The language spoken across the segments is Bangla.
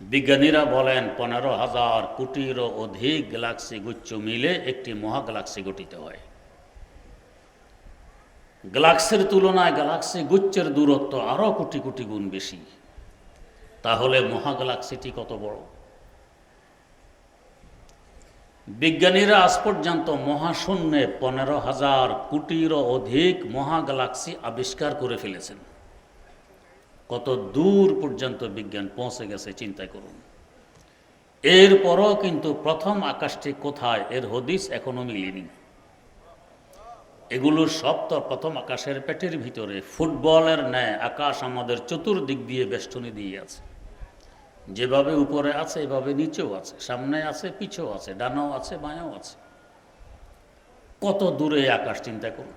বিজ্ঞানীরা বলেন পনেরো হাজার কোটিরও অধিক গ্যালাক্সি গুচ্ছ মিলে একটি মহাগ্যালাক্সি গঠিত হয়। গ্যালাক্সির তুলনায় গ্যালাক্সি গুচ্ছের দূরত্ব আরও কোটি কোটি গুণ বেশি। তাহলে মহাগ্যালাক্সিটি কত বড়? বিজ্ঞানীরা আজ পর্যন্ত মহাশূন্যে পনেরো হাজার কোটিরও অধিক মহাগ্যালাক্সি আবিষ্কার করে ফেলেছেন। কত দূর পর্যন্ত বিজ্ঞান পৌঁছে গেছে চিন্তা করুন। এরপরও কিন্তু প্রথম আকাশটি কোথায়, এর হদিস এখনও মিলেনি। এগুলোর সব তো প্রথম আকাশের পেটের ভিতরে, ফুটবলের ন্যায় আকাশ আমাদের চতুর্দিক দিয়ে বেষ্টনী দিয়ে আছে। যেভাবে উপরে আছে, এভাবে নিচেও আছে, সামনে আছে, পিছেও আছে, ডানাও আছে, বাঁয়াও আছে। কত দূরে আকাশ, চিন্তা করুন।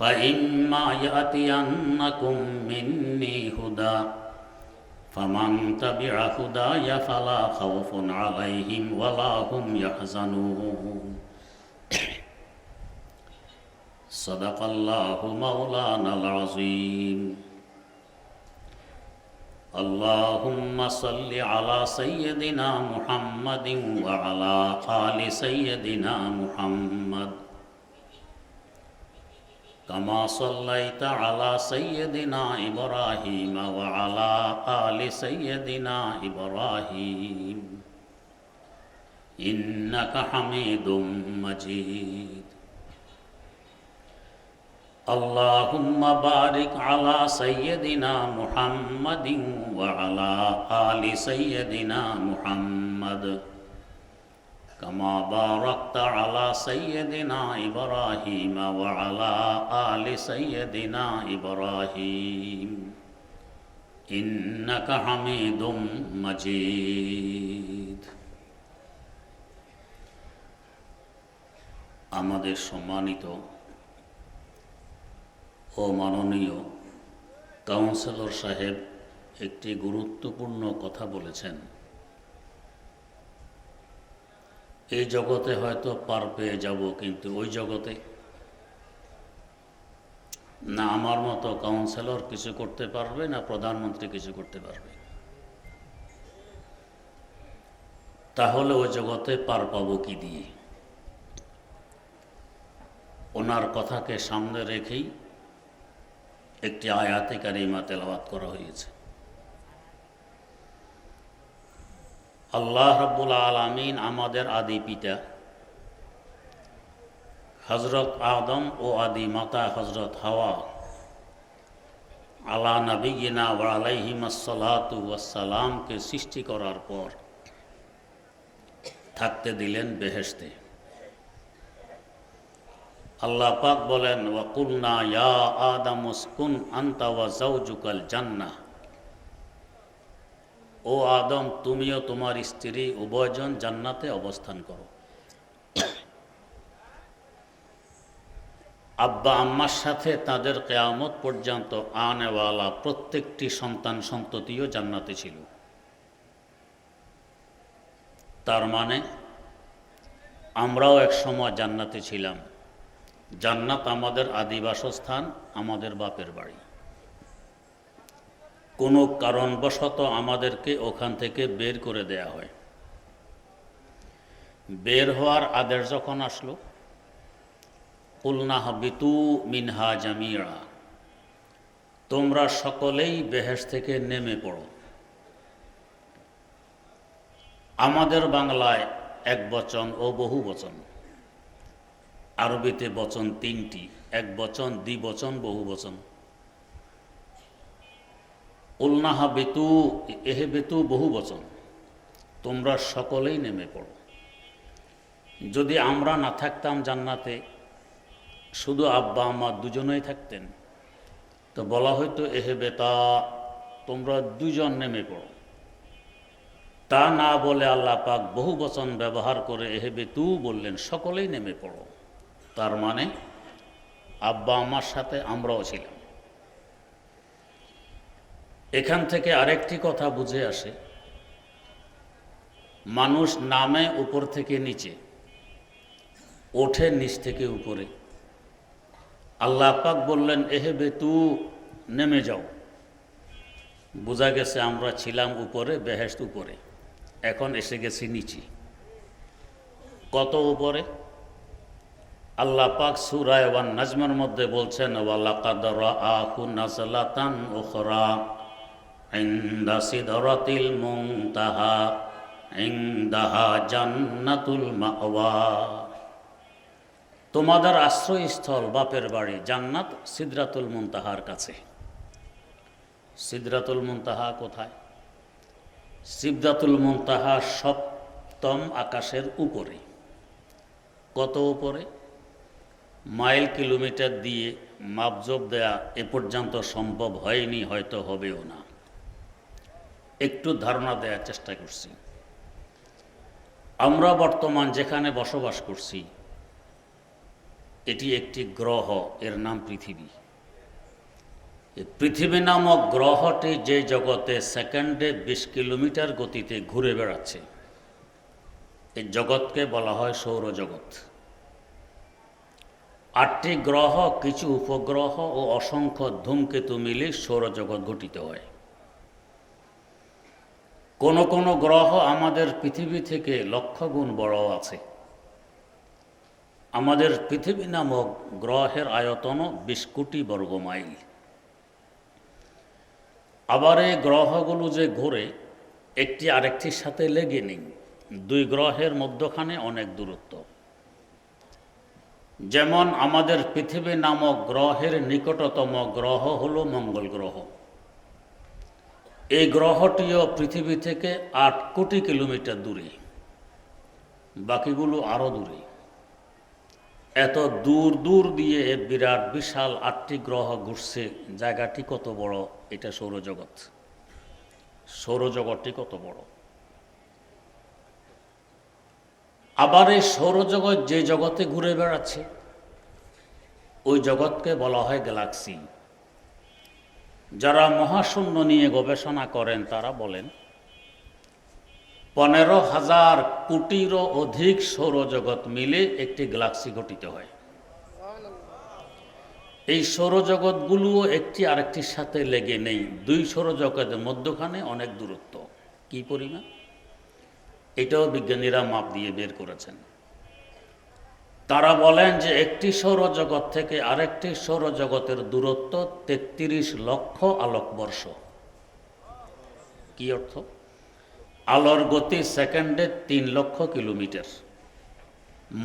فإما يأتينكم مني هدى فمن تبع هداي فلا خوف عليهم ولا هم يحزنون. صدق الله مولانا العظيم. اللهم صل على سيدنا محمد وعلى آل سيدنا محمد. كما صليت على سيدنا إبراهيم وعلى آل سيدنا إبراهيم إنك حميد مجيد اللهم بارك على سيدنا محمد وعلى آل سيدنا محمد كما باركت على سيدنا إبراهيم وعلى آل سيدنا إبراهيم إنك حميد مجيد আমাদের সম্মানিত ও মাননীয় কাউন্সিলর সাহেব একটি গুরুত্বপূর্ণ কথা বলেছেন এই জগতে হয়তো পার পেয়ে যাব, কিন্তু ওই জগতে না আমার মতো কাউন্সিলর কিছু করতে পারবে, না প্রধানমন্ত্রী কিছু করতে পারবে। তাহলে ওই জগতে পার পাবো কি দিয়ে? ওনার কথাকে সামনে রেখেই একটি আয়াতে কারিমা তেলাওয়াত করা হয়েছে। আল্লাহ রব্বুল আলমিন আমাদের আদি পিতা। হজরত আদম ও আদি মাতা হজরত হাওয়া। আলা নবীনা ওয়ালাইহিমাসালাতু ওয়াসালামকে সৃষ্টি করার পর থাকতে দিলেন বেহেশতে। আল্লাহ পাক বলেন ওয়াকুলনা ইয়া আদম উসকুন আন্তা ওয়া জাওজুকাল জান্নাহ। ও আদম, তুমিও তোমার স্ত্রী উভয়জন জান্নাতে অবস্থান করো। আব্বা আম্মার সাথে তাদের কেয়ামত পর্যন্ত আনেওয়ালা প্রত্যেকটি সন্তান সন্ততিও জান্নাতে ছিল। তার মানে আমরাও এক সময় জান্নাতে ছিলাম। জান্নাত আমাদের আদিবাসস্থান, আমাদের বাপের বাড়ি। কোনো কারণবশত আমাদেরকে ওখান থেকে বের করে দেয়া হয়। বের হওয়ার আদেশ যখন আসলো, কুলনাহ বিতু মিনহা জামিয়া, তোমরা সকলেই বেহেস থেকে নেমে পড়ো। আমাদের বাংলায় এক বচন ও বহু বচন। আরবিতে বচন তিনটি, এক বচন দ্বিবচন বহু বচন। উলনাহা বেতু, এহে বেতু বহু বচন। তোমরা সকলেই নেমে পড়ো। যদি আমরা না থাকতাম জান্নাতে, শুধু আব্বা আমার দুজনেই থাকতেন, তো বলা হয়তো এহে বেতা তোমরা দুজন নেমে পড়ো। তা না বলে আল্লাহ পাক বহু বচন ব্যবহার করে এহে বেতু বললেন, সকলেই নেমে পড়ো। তার মানে আব্বা আমার সাথে আমরাও ছিলাম। এখান থেকে আরেকটি কথা বুঝে আসে। মানুষ নামে উপর থেকে নিচে, ওঠে নিচ থেকে উপরে। আল্লাহ পাক বললেন এহে বেতু নেমে যাও। বোঝা গেছে আমরা ছিলাম উপরে বেহেস্ত উপরে। এখন এসে গেছি নিচে। কত উপরে? আল্লাহ পাক সুরায় ওয়ান নাজমের মধ্যে বলছেন, ওয়ালাকাদ রাআহু নাজলাতান উখরা। সিদরাতিল মুনতাহা ইনদাহা জান্নাতুল মাওয়া তোমাদের আশ্রয়স্থল বাপের বাড়ি জান্নাত সিদরাতুল মুনতাহার কাছে। সিদরাতুল মুনতাহা কোথায়? সিদ্ধাতুল মুনতাহা সপ্তম আকাশের উপরে। কত উপরে? মাইল কিলোমিটার দিয়ে মাপজব দেয়া এ পর্যন্ত সম্ভব হয়নি, হয়তো হবেও না। একটু ধারণা দেওয়ার চেষ্টা করছি। আমরা বর্তমান যেখানে বসবাস করছি, এটি একটি গ্রহ, এর নাম পৃথিবী। পৃথিবী নামক গ্রহটি যে জগতে সেকেন্ডে বিশ কিলোমিটার গতিতে ঘুরে বেড়াচ্ছে, এই জগৎকে বলা হয় সৌরজগৎ। আটটি গ্রহ, কিছু উপগ্রহ ও অসংখ্য ধূমকেতু মিলে সৌরজগৎ গঠিত হয়। কোন কোন গ্রহ আমাদের পৃথিবী থেকে লক্ষ গুণ বড় আছে। আমাদের পৃথিবী নামক গ্রহের আয়তনও বিশ কোটি বর্গ মাইল। আবার এই গ্রহগুলো যে ঘুরে, একটি আরেকটির সাথে লেগে নেই। দুই গ্রহের মধ্যখানে অনেক দূরত্ব। যেমন আমাদের পৃথিবী নামক গ্রহের নিকটতম গ্রহ হলো মঙ্গল গ্রহ। এই গ্রহটিও পৃথিবী থেকে আট কোটি কিলোমিটার দূরে। বাকিগুলো আরও দূরে। এত দূর দূর দিয়ে বিরাট, বিশাল আটটি গ্রহ ঘুরছে। জায়গাটি কত বড়? এটা সৌরজগৎ। সৌরজগৎটি কত বড়? আবার এই সৌরজগৎ যে জগতে ঘুরে বেড়াচ্ছে, ওই জগৎকে বলা হয় গ্যালাক্সি। যারা মহাশূন্য নিয়ে গবেষণা করেন, তারা বলেন, পনেরো হাজার কোটিরও অধিক সৌরজগৎ মিলে একটি গ্যালাক্সি গঠিত হয়। এই সৌরজগৎগুলোও একটি আরেকটির সাথে লেগে নেই। দুই সৌরজগতের মধ্যখানে অনেক দূরত্ব। কি পরিমাণ? এটাও বিজ্ঞানীরা মাপ দিয়ে বের করেছেন। তারা বলেন যে একটি সৌরজগৎ থেকে আরেকটি সৌরজগতের দূরত্ব তেত্রিশ লক্ষ আলোকবর্ষ কি অর্থ? আলোর গতি সেকেন্ডে তিন লক্ষ কিলোমিটার।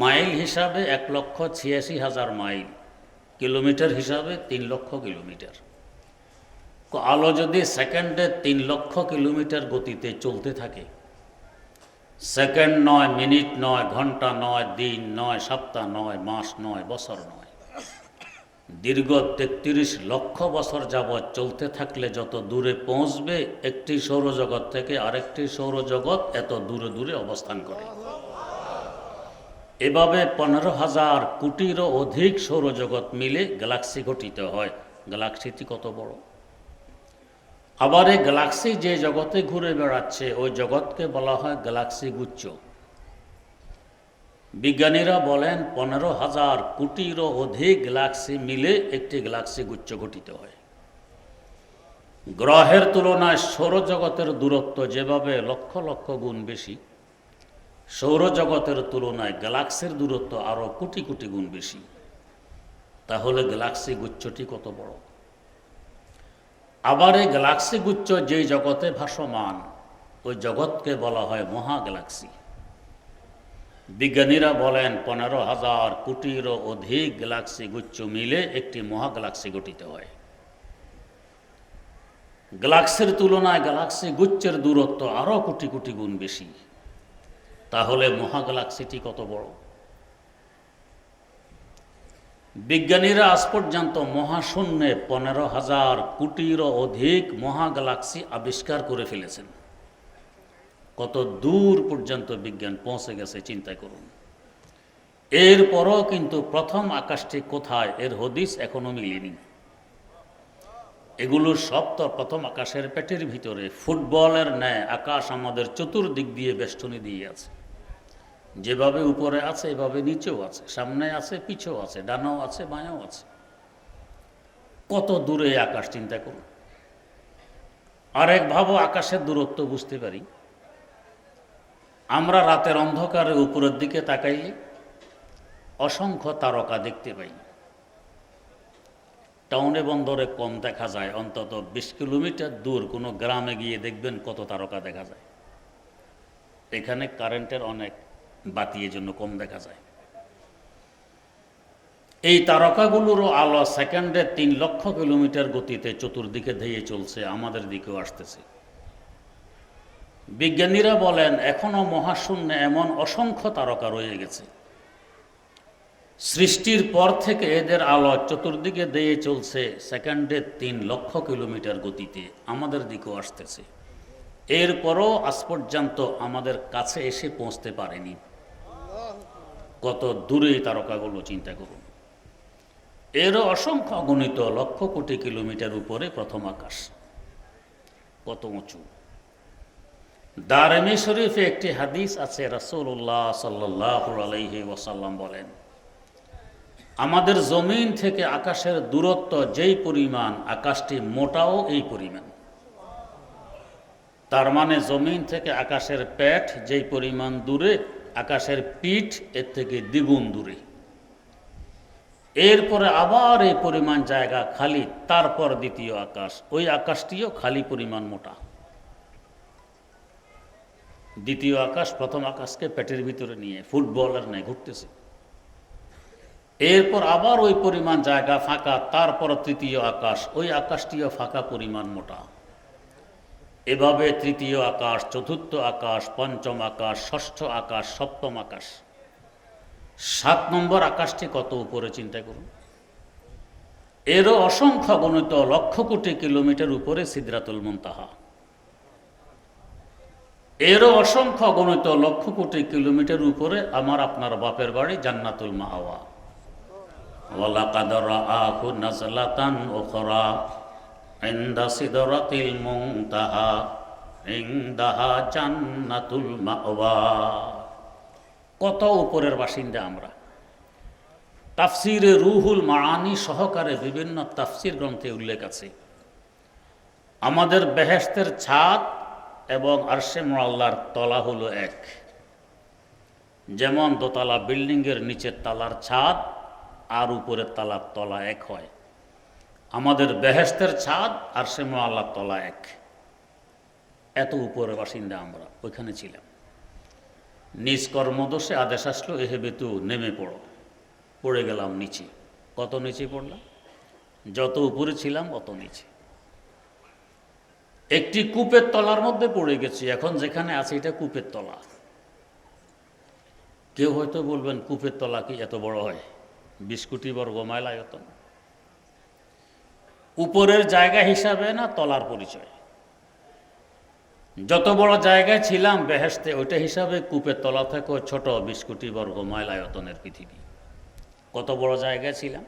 মাইল হিসাবে এক লক্ষ ছিয়াশি হাজার মাইল। কিলোমিটার হিসাবে তিন লক্ষ কিলোমিটার। আলো যদি সেকেন্ডে তিন লক্ষ কিলোমিটার গতিতে চলতে থাকে সেকেন্ড নয়, মিনিট নয়, ঘণ্টা নয়, দিন নয়, সপ্তাহ নয়, মাস নয়, বছর নয়। দীর্ঘ তেত্রিশ লক্ষ বছর যাবৎ চলতে থাকলে যত দূরে পৌঁছবে, একটি সৌরজগৎ থেকে আরেকটি সৌরজগৎ এত দূরে দূরে অবস্থান করে। এভাবে পনেরো হাজার কোটিরও অধিক সৌরজগৎ মিলে গ্যালাক্সি গঠিত হয়। গ্যালাক্সিটি কত বড়? আবার এই গ্যালাক্সি যে জগতে ঘুরে বেড়াচ্ছে, ওই জগৎকে বলা হয় গ্যালাক্সি গুচ্ছ। বিজ্ঞানীরা বলেন, পনেরো হাজার কোটিরও অধিক গ্যালাক্সি মিলে একটি গ্যালাক্সি গুচ্ছ গঠিত হয়। গ্রহের তুলনায় সৌরজগতের দূরত্ব যেভাবে লক্ষ লক্ষ গুণ বেশি, সৌরজগতের তুলনায় গ্যালাক্সির দূরত্ব আরও কোটি কোটি গুণ বেশি, তাহলে গ্যালাক্সি গুচ্ছটি কত বড়? আবার এই গ্যালাক্সি গুচ্ছ যেই জগতে ভাসমান, ওই জগৎকে বলা হয় মহা গ্যালাক্সি বিজ্ঞানীরা বলেন, পনেরো হাজার কোটিরও অধিক গ্যালাক্সি গুচ্ছ মিলে একটি মহা গ্যালাক্সি গঠিত হয়। গ্যালাক্সির তুলনায় গ্যালাক্সি গুচ্ছের দূরত্ব আরও কোটি কোটি গুণ বেশি। তাহলে মহা গ্যালাক্সিটি কত বড়? বিজ্ঞানীরা আজ পর্যন্ত মহাশূন্যে পনেরো হাজার কোটিরও অধিক মহা গ্যালাক্সি আবিষ্কার করে ফেলেছেন। কত দূর পর্যন্ত বিজ্ঞান পৌঁছে গেছে চিন্তা করুন। এরপরও কিন্তু প্রথম আকাশটি কোথায় এর হদিস এখনও মিলেনি। এগুলো সব তো প্রথম আকাশের পেটের ভিতরে। ফুটবলের ন্যায় আকাশ আমাদের চতুর্দিক দিয়ে বেষ্টনী দিয়ে আছে। যেভাবে উপরে আছে, এভাবে নিচেও আছে, সামনে আছে, পিছেও আছে, ডানাও আছে, বাঁয়াও আছে। কত দূরে আকাশ, চিন্তা করুন। আরেক ভাবো আকাশের দূরত্ব বুঝতে পারি। আমরা রাতের অন্ধকারে উপরের দিকে তাকাইলে অসংখ্য তারকা দেখতে পাই। টাউনে বন্দরে কম দেখা যায়, অন্তত বিশ কিলোমিটার দূর কোনো গ্রামে গিয়ে দেখবেন কত তারকা দেখা যায়। এখানে কারেন্টের অনেক বাতি জন্য কম দেখা যায়। এই তারকাগুলোরও আলো সেকেন্ডে তিন লক্ষ কিলোমিটার গতিতে চতুর্দিকে ধেয়ে চলছে, আমাদের দিকেও আসতেছে। বিজ্ঞানীরা বলেন, এখনও মহাশূন্যে এমন অসংখ্য তারকা রয়ে গেছে। সৃষ্টির পর থেকে এদের আলো চতুর্দিকে দিয়ে চলছে, সেকেন্ডে তিন লক্ষ কিলোমিটার গতিতে আমাদের দিকেও আসতেছে। এরপরও আজ পর্যন্ত আমাদের কাছে এসে পৌঁছতে পারেনি। কত দূরে তারকাগুলো চিন্তা করুন। এরও অসংখ্য গণিত লক্ষ কোটি কিলোমিটার উপরে প্রথম আকাশ। কত উঁচু। দারমি শরীফে একটি হাদিস আছে, রাসূলুল্লাহ সাল্লাহ আলাইহি ওয়াসাল্লাম বলেন, আমাদের জমিন থেকে আকাশের দূরত্ব যেই পরিমাণ, আকাশটি মোটাও এই পরিমাণ। তার মানে জমিন থেকে আকাশের পেট যেই পরিমাণ দূরে আকাশের পিঠ এর থেকে দ্বিগুণ দূরে। এরপরে আবার এই পরিমাণ জায়গা খালি, তারপর দ্বিতীয় আকাশ। ওই আকাশটিও খালি পরিমাণ মোটা। দ্বিতীয় আকাশ প্রথম আকাশকে পেটের ভিতরে নিয়ে, ফুটবলের নেয় ঘুরতেছে। এরপর আবার ওই পরিমাণ জায়গা ফাঁকা, তারপর তৃতীয় আকাশ। ওই আকাশটিও ফাঁকা পরিমাণ মোটা। এভাবে তৃতীয় আকাশ, চতুর্থ আকাশ, পঞ্চম আকাশ, ষষ্ঠ আকাশ, সপ্তম আকাশ। সাত নম্বর আকাশটি কত উপরে চিন্তা করুন। এরও অসংখ্য গণিত লক্ষ কোটি কিলোমিটার উপরে সিদ্রাতুল মন্তাহা। এরও অসংখ্য গণিত লক্ষ কোটি কিলোমিটার উপরে আমার আপনার বাপের বাড়ি জান্নাতুল মাহাওয়া। ওয়ালা ওখরা عند سدرة المنتهى عندها جنة المأوى কত উপরের বাসিন্দা আমরা তাফসিরে রুহুল মারানি সহকারে বিভিন্ন তাফসির গ্রন্থে উল্লেখ আছে আমাদের বেহেস্তের ছাদ এবং আরশে মোয়াল্লার তলা হলো এক যেমন দোতলা বিল্ডিংয়ের নিচের তালার ছাদ আর উপরের তালার তলা এক হয় আমাদের বেহেস্তের ছাদ আর সে মোয়াল্লার তলা এক। এত উপরে বাসিন্দা আমরা, ওইখানে ছিলাম। নিজ কর্মদোষে আদেশ আসলো এহে বেতু, নেমে পড়ো। পড়ে গেলাম নিচে। কত নিচে পড়লাম? যত উপরে ছিলাম অত নিচে। একটি কূপের তলার মধ্যে পড়ে গেছি, এখন যেখানে আছে এটা কূপের তলা। কেউ হয়তো বলবেন, কূপের তলা কি এত বড় হয়? বিস্কুটি কোটি বর্গ মাইল আয়তন। উপরের জায়গা হিসাবে না, তলার পরিচয়। যত বড় জায়গায় ছিলাম বেহেস্তে ওইটা হিসাবে কূপের তলা থেকে ছোট বিস্কুটি কোটি বর্গ মাইল পৃথিবী। কত বড় জায়গায় ছিলাম?